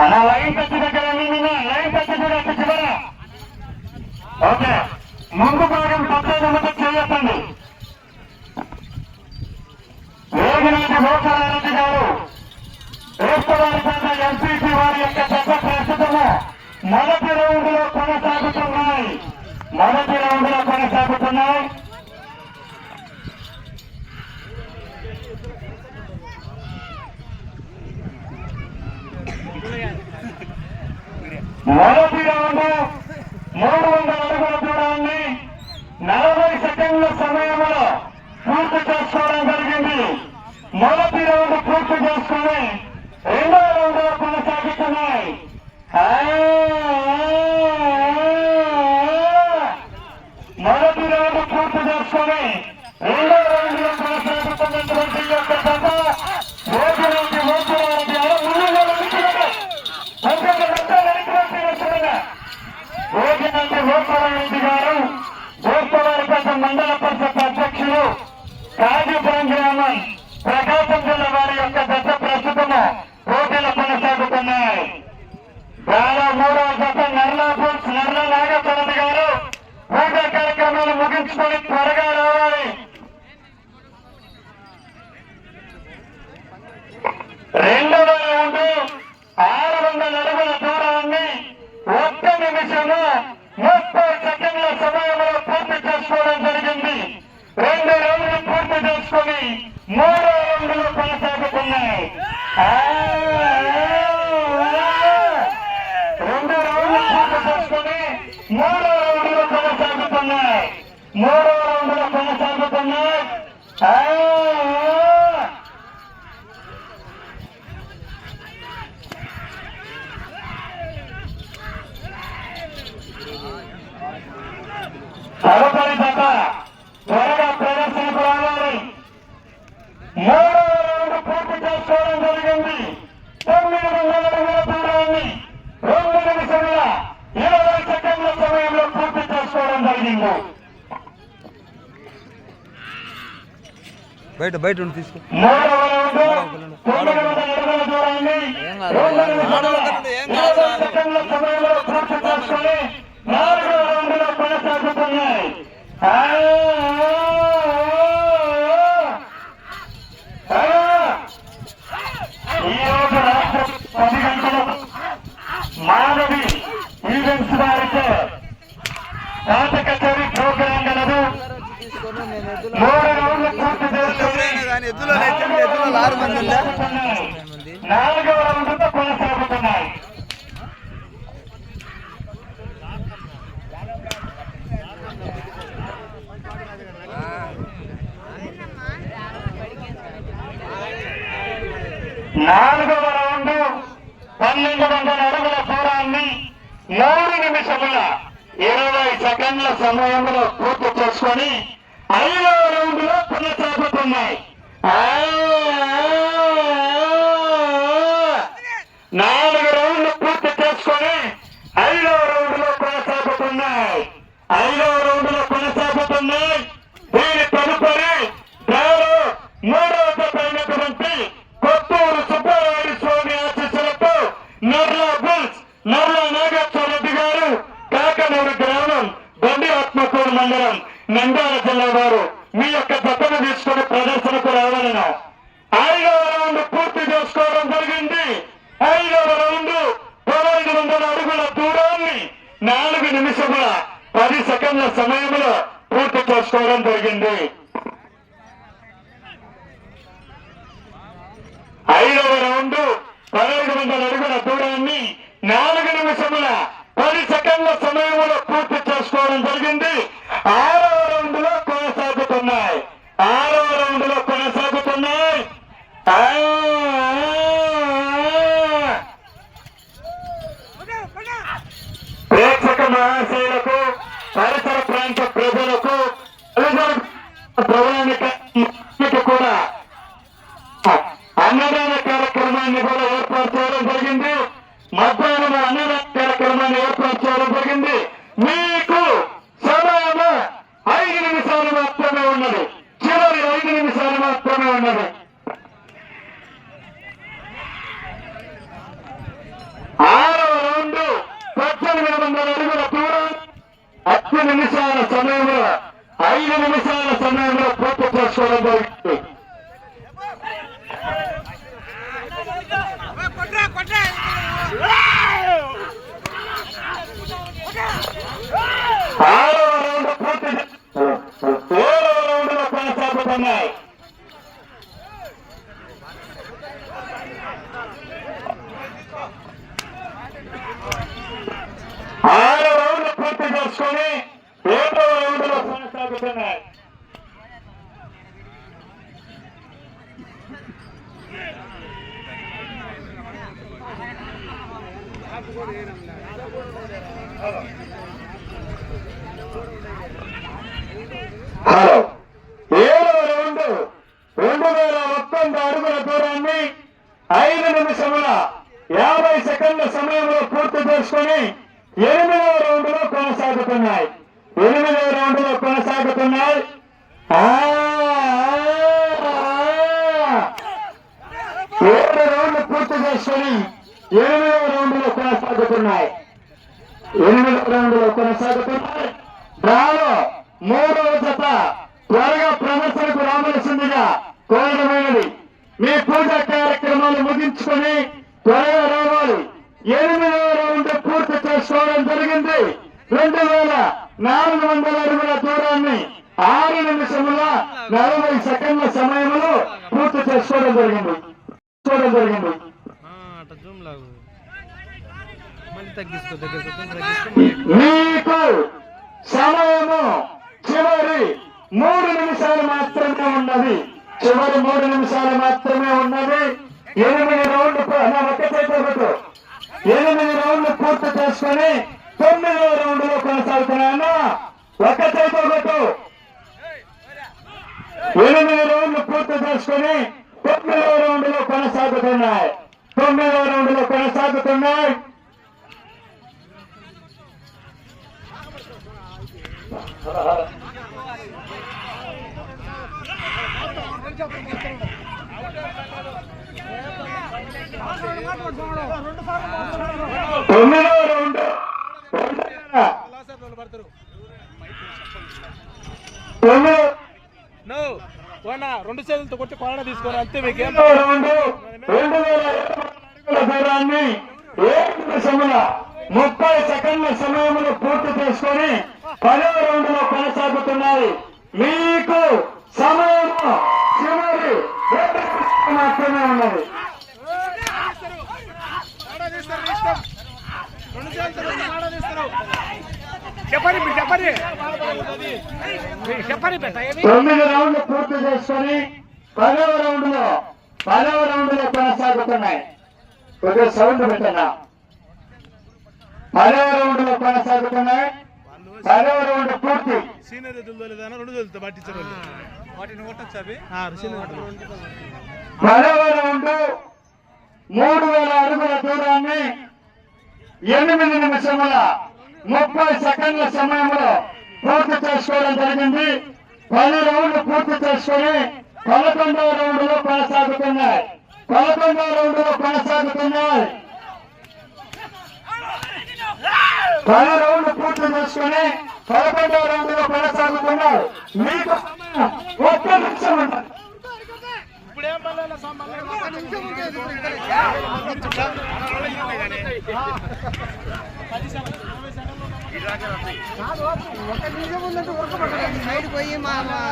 అన్న line touch దగ్గర నిన్న లైన్ టచ్ కూడా చివర. ఓకే ముందు భాగం పద్దెనిమిది చేయొద్దండి. వేగినాటి మోసరారెడ్డి గారు? రేపువారిపేట ఎంపీసీ వారి యొక్క దశ ప్రస్తుతము మొదటి రౌండ్లో కొనసాగుతున్నాయి. మొదటి రౌండ్లో కొనసాగుతున్నాయి. మొదటి రౌండ్ మూడు వందల అడుగుల దూరాన్ని నలభై సెకండ్ల సమయంలో పూర్తి చేసుకోవడం జరిగింది. మొదటి రౌండ్ పూర్తి చేసుకుని రెండో రౌండ్లో కొనసాగుతున్నాయి మొదటి రౌండ్ పూర్తి చేసుకుని రెండో కాజీపురం గ్రామం ప్రకాశం జిల్లా వారి యొక్క దశ ప్రస్తుతము పోటీలు కొనసాగుతున్నాయి. చాలా మూడవ దశ నర్లాపూర్ నర్ల నాగేశ్వరరెడ్డి గారు పూజా కార్యక్రమాలు ముగించుకొని త్వరగా రావాలి రెండవ రౌండ్ ఆరు వందల అడుగుల దూరాన్ని ఒక్క నిమిషము ముప్పై సెకండ్ల సమయంలో పూర్తి చేసుకోవడం జరిగింది రెండు రౌండ్లు పూర్తి చేసుకొని మూడో రౌండ్లు కొనసాగుతున్నాయి ఆ, రెండు రౌండ్లు పూర్తి చేసుకొని మూడో రౌండ్లు కొనసాగుతున్నాయి మూడో రౌండ్లు కొనసాగుతున్నాయి ఆ, తదుపరి జత త్వరగా ప్రదర్శనకు రావాలి మూడవ రౌండ్ పూర్తి చేసుకోవడం జరిగింది తొమ్మిది వందల అడుగుల దూరాన్ని రెండు నిమిషముల ఇరవై సెకండ్ల సమయంలో పూర్తి చేసుకోవడం జరిగింది బయట బయట ఉండి తీసుకో. మూడవ రౌండ్ తొమ్మిది వందల అడుగుల దూరాన్ని రెండు నిమిషముల ఇరవై సెకండ్ల సమయంలో పూర్తి చేసుకొని నాలుగో రౌండ్లో కొనసాగుతున్నాయి ఆ, ఆ, ఈ రోజు రాత్రి పది గంటలకు మానవి ఈవెంట్స్ వారితో రాత కచేరీ ప్రోగ్రాం గలదు తీసుకొని నేను ఎద్దులో మూడు రౌండ్లు పూర్తి చేసుకొని ఎవరైనా కానీ ఎద్దులో అయితే ఎద్దులో ఆరు మంది ఉందా మంది నాలుగవ రౌండ్తో కొనసాగుతున్నాయి నాలుగవ రౌండ్ పన్నెండు వందల అడుగుల దూరాన్ని మూడు నిమిషముల ఇరవై సెకండ్ల సమయంలో పూర్తి చేసుకొని ఐదవ రౌండ్లో కొనసాగుతున్నాయి ఆ, నాలుగు రౌండ్లు పూర్తి చేసుకొని ఐదవ రౌండ్లో కొనసాగుతున్నాయి ఐదవ రౌండ్లో కొనసాగుతున్నాయి నిమిషముల పది సెకండ్ల సమయంలో పూర్తి చేసుకోవడం జరిగింది. ఐదవ రౌండ్ పదహైదు వందల అడుగుల దూరాన్ని నాలుగు నిమిషముల పది ప్రయాణిక కూడా అన్నదాన కార్యక్రమాన్ని కూడా ఏర్పాటు చేయడం జరిగింది. మధ్యాహ్నం అన్నదాన కార్యక్రమాన్ని ఏర్పాటు చేయడం జరిగింది. మీకు సమయం ఐదు నిమిషాలు మాత్రమే ఉన్నది. చివరి ఐదు నిమిషాలు మాత్రమే ఉన్నది. ఎనిమిదవ రౌండ్లో కొనసాగుతున్నాయి. ఎనిమిదవ రౌండ్లో కొనసాగుతున్నాయి. డ్రాలో మూడవ జత త్వరగా ప్రదర్శనకు రావలసిందిగా కోరడమైనది. మీ పూజా కార్యక్రమాలు ముగించుకొని త్వరగా రావాలి. ఎనిమిదవ రౌండ్ పూర్తి చేసుకోవడం జరిగింది. రెండు వేల నాలుగు వందల అడుగుల దూరాన్ని ఆరు నిమిషముల నలభై సెకండ్ల సమయంలో పూర్తి చేసుకోవడం జరిగింది. చేసుకోవడం జరిగింది. తగ్గించుకో మీకు సమయము చివరి మూడు నిమిషాలు మాత్రమే ఉన్నది. చివరి మూడు నిమిషాలు మాత్రమే ఉన్నది. ఎనిమిది రౌండ్లు పూ- ఎనిమిది రౌండ్లు పూర్తి చేసుకుని తొమ్మిదో రౌండ్లో కొనసాగుతున్నాను. ఒక చేతి ఒకటి. ఎనిమిది రౌండ్లు పూర్తి చేసుకుని తొమ్మిదవ రౌండ్లో కొనసాగుతున్నాయి తొమ్మిదవ రౌండ్లో కొనసాగుతున్నాయి తొమ్మిదవ రౌండ్ రెండు చేతులతో కొట్టి కొరడ తీసుకోవాలి అంతే మీకు తొమ్మిదవ దూరాన్ని ముప్పై సెకండ్ల సమయంలో పూర్తి చేసుకొని పదో రౌండ్లో కొనసాగుతున్నాయి. మీకు సమయం నిమిషాలు మాత్రమే ఉన్నది. తొమ్మిది రౌండ్లు పూర్తి చేసుకొని పదవ రౌండ్లో పదవ రౌండ్లో కొనసాగుతున్నాయి. కొద్దిగా సౌండ్ పెట్టనా పదవ రౌండ్లో కొనసాగుతున్నాయి. పదవ రౌండ్ పూర్తి. సీనియర్ ఎదురు లేదన్నా రెండు చేతులతో పట్టించారు వాటిని కొట్టచ్చు అవి సీనియర్ పదవ రౌండ్ మూడు వేల అడుగుల దూరాన్ని ఎనిమిది నిమిషముల ముప్పై సెకండ్ల సమయంలో పూర్తి చేసుకోవడం జరిగింది. పది రౌండ్లు పూర్తి చేసుకొని పదకొండవ రౌండ్లో కొనసాగుతున్నాయి. పదకొండవ రౌండ్లో కొనసాగుతున్నాయి. పది రౌండ్లు పూర్తి చేసుకొని పదకొండవ రౌండ్లో కొనసాగుతున్నాయి మీకు ఒక్క నిమిషం ఏం పర్లేదు సైడ్ పోయి మా మా-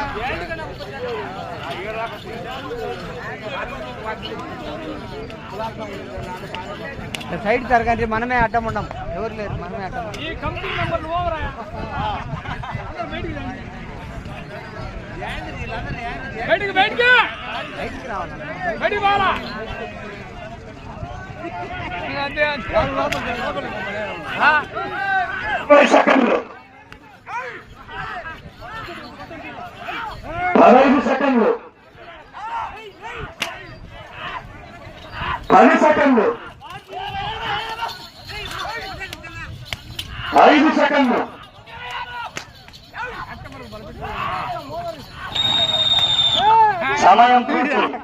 సైడ్ జరగండి మనమే అడ్డం ఉన్నాం ఎవరు లేరు మనమే అడ్డం బయటికి బయటికి బయటికి రావాలి బయటికి పోవాలా అంతే అంతే ఆ? ముప్పై సెకండ్లు పదహైదు సెకండ్లు. పది సెకండ్లు. ఐదు సెకండ్లు. సమయం పూర్తి